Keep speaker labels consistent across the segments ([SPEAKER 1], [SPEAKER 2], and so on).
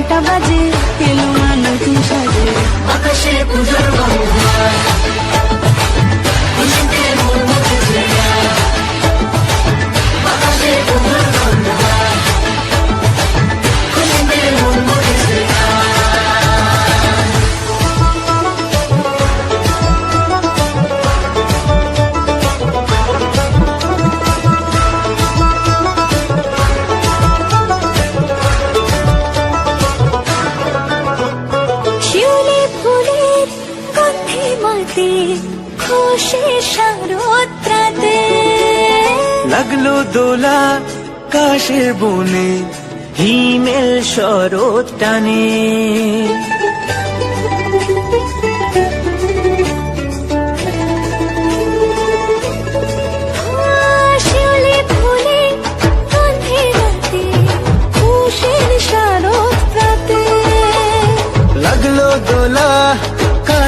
[SPEAKER 1] ঘণ্টা বাজে এলো না সাজে। আকাশে পুজোর মাতে খুশি শারদ্রাতে।
[SPEAKER 2] লাগল দোলা কাশের বনে হিমেল শরৎ টানে। লাগল দোলা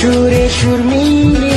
[SPEAKER 2] সুরে সুর মিলিয়ে